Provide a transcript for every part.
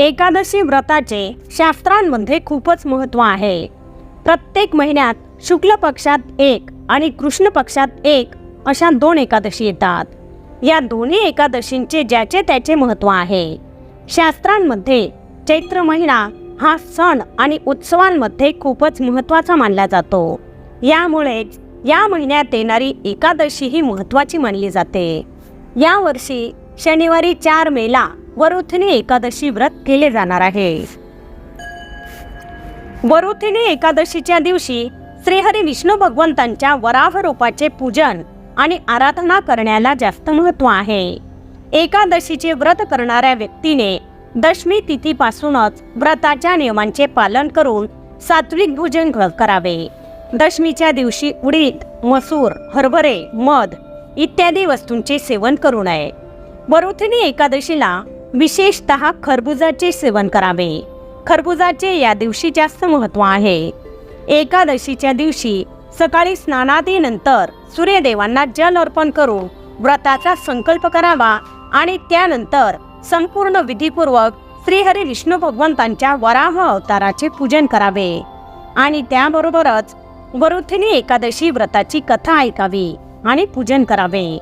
एकादशी व्रताचे शास्त्रांमध्ये खूपच महत्त्व आहे. प्रत्येक महिन्यात शुक्ल पक्षात एक आणि कृष्ण पक्षात एक अशा दोन एकादशी येतात. या दोन्ही एकादशींचे ज्याचे त्याचे महत्त्व आहे. शास्त्रांमध्ये चैत्र महिना हा सण आणि उत्सवांमध्ये खूपच महत्त्वाचा मानला जातो. यामुळेच या महिन्यात येणारी एकादशी ही महत्त्वाची मानली जाते. यावर्षी शनिवारी चार मेला वरुथिनी एकादशी व्रत केले जाणार आहे. वरुथिनी एकादशीच्या दिवशी श्रीहरी विष्णू भगवंतांच्या वराह रूपाचे पूजन आणि आराधना करण्याला जास्त महत्त्व आहे. एकादशीचे व्रत करणाऱ्या व्यक्तीने दशमी तिथीपासूनच व्रताच्या नियमांचे पालन करून सात्विक भोजन क- करावे. दशमीच्या दिवशी उडीद मसूर हरभरे मध इत्यादी वस्तूंचे सेवन करू नये. वरुथिनी एकादशीला विशेषत खरबुजाचे सेवन करावे. खरबुजाचे या दिवशी जास्त महत्त्व आहे. एकादशीच्या दिवशी सकाळी स्नानादीनंतर सूर्यदेवांना जल अर्पण करून व्रताचा संकल्प करावा आणि त्यानंतर संपूर्ण विधीपूर्वक श्रीहरी विष्णू भगवंतांच्या वराह अवताराचे पूजन करावे. आणि त्याबरोबरच वरुथिनी एकादशी व्रताची कथा ऐकावी आणि पूजन करावे.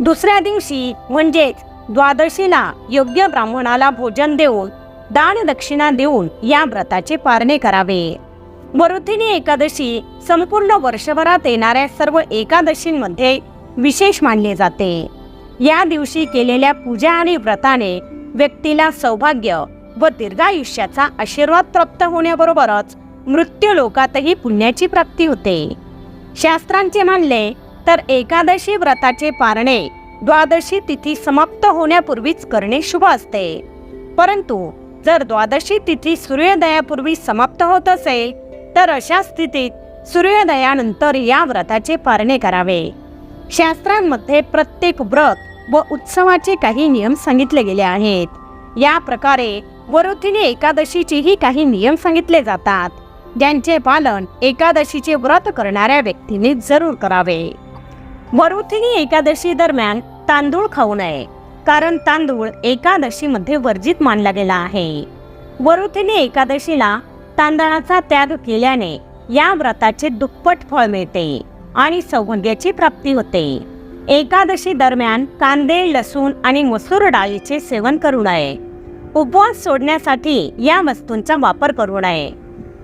दुसऱ्या दिवशी म्हणजेच द्वादशीला योग्य ब्राह्मणाला भोजन देऊन दान दक्षिणा देऊन या व्रताचे पारणे करावे. वरुथिनी एकादशी संपूर्ण वर्षभरात येणाऱ्या सर्व एकादशींमध्ये विशेष मानले जाते. या दिवशी केलेल्या पूजा आणि व्रताने व्यक्तीला सौभाग्य व दीर्घायुष्याचा आशीर्वाद प्राप्त होण्याबरोबरच मृत्यू लोकातही पुण्याची प्राप्ती होते. शास्त्रांचे मानले तर एकादशी व्रताचे पारणे द्वादशी तिथी समाप्त होण्यापूर्वीच करणे शुभ असते. परंतु जर द्वादशी तिथी सूर्योदयापूर्वी समाप्त होत असेल तर अशा स्थितीत सूर्योदयानंतर या व्रताचे पारणे करावे. शास्त्रांमध्ये प्रत्येक व्रत व उत्सवाचे काही नियम सांगितले गेले आहेत. या प्रकारे वरुथिनी एकादशीचेही काही नियम सांगितले जातात. ज्यांचे पालन एकादशीचे व्रत करणाऱ्या व्यक्तीने जरूर करावे. वरुथिनी एकादशी दरम्यान तांदूळ खाऊ नये कारण तांदूळ एकादशीमध्ये वर्जित मानला गेला आहे. वरुथिनी एकादशीला तांदळाचा त्याग केल्याने या व्रताचे दुप्पट फळ मिळते आणि सौभाग्याची प्राप्ती होते. एकादशी दरम्यान कांदे लसूण आणि मसूर डाळीचे सेवन करू नये. उपवास सोडण्यासाठी या वस्तूंचा वापर करू नये.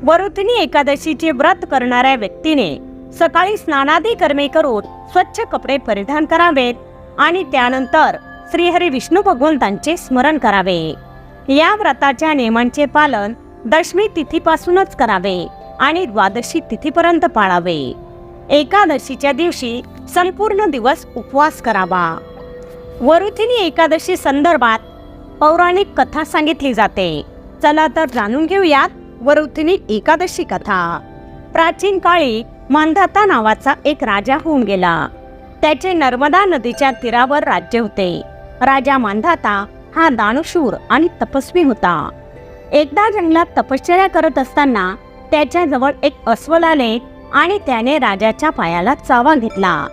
वरुथिनी एकादशीचे व्रत करणाऱ्या व्यक्तीने सकाळी स्नानादी कर्मे करून स्वच्छ कपडे परिधान करावेत आणि त्यानंतर श्रीहरी विष्णू भगवंतांचे स्मरण करावे. या व्रताच्या नियमांचे पालन दशमी तिथीपासूनच करावे आणि द्वादशी तिथीपर्यंत पाळावे. एकादशीच्या दिवशी संपूर्ण दिवस उपवास करावा. वरुथिनी एकादशी संदर्भात पौराणिक कथा सांगितली जाते. चला तर जाणून घेऊयात वरुथिनी एकादशी कथा. प्राचीन काळी मांधाता नावाचा एक राजा होऊन गेला. त्याचे नर्मदा नदीच्या तीरावर राज्य होते. राजा मांधाता हा दानशूर आणि तपस्वी होता. एकदा जंगलात तपश्चर्या करत असताना त्याच्याजवळ एक अस्वल आले आणि त्याने राजाच्या पायाला चावा घेतला.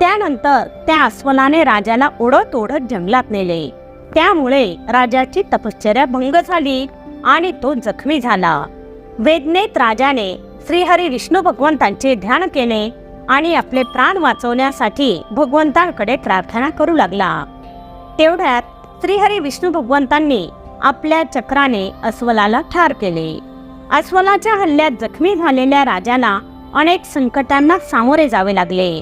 त्यानंतर त्या अस्वलाने राजाला ओढत ओढत जंगलात नेले. त्यामुळे राजाची तपश्चर्या भंग झाली आणि तो जखमी झाला. वेदनेत राजाने श्रीहरी विष्णू भगवंतांचे ध्यान केले आणि आपले प्राण वाचवण्यासाठी भगवंतांकडे प्रार्थना करू लागला. तेवढ्यात श्रीहरी विष्णू भगवंतांनी आपल्या चक्राने अस्वलाला ठार केले. अस्वलाच्या हल्ल्यात जखमी झालेल्या राजाला अनेक संकटांना सामोरे जावे लागले.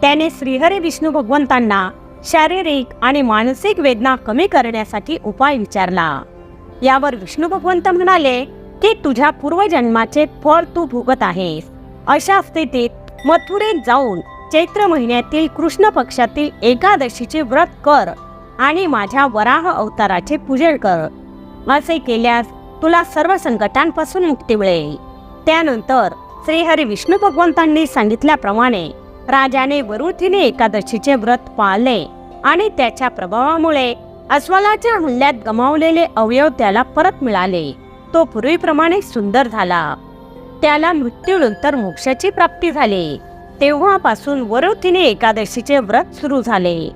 त्याने श्रीहरी विष्णू भगवंतांना शारीरिक आणि मानसिक वेदना कमी करण्यासाठी उपाय विचारला. यावर विष्णू भगवंत म्हणाले की तुझ्या पूर्वजन्माचे फळ तू भोगत आहेस. अशा स्थितीत मथुरेत जाऊन चैत्र महिन्यातील कृष्ण पक्षातील एकादशीचे व्रत कर आणि माझ्या वराह अवताराचे पूजन कर. असे केल्यास तुला सर्व संकटांपासून मुक्ती मिळेल. त्यानंतर श्रीहरी विष्णू भगवंतांनी सांगितल्याप्रमाणे राजाने वरुथीने एकादशीचे व्रत पाळले आणि त्याच्या प्रभावामुळे अस्वलाच्या हल्ल्यात गमावलेले अवयव त्याला परत मिळाले. तो पूर्वीप्रमाणे सुंदर झाला. त्याला मृत्यूनंतर मोक्षाची प्राप्ती झाली. तेव्हापासून वरुथिनी एकादशीचे व्रत सुरू झाले.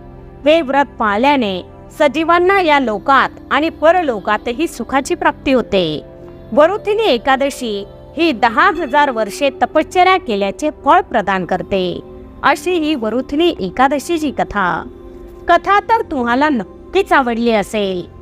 हे व्रत पाळल्याने सजीवांना या लोकात आणि परलोकातही सुखाची प्राप्ती होते. वरुथिनी एकादशी ही दहा हजार वर्षे तपश्चर्या केल्याचे फळ प्रदान करते. अशी ही वरुथिनी एकादशीची कथा. कथा तर तुम्हाला नक्कीच आवडली असेल.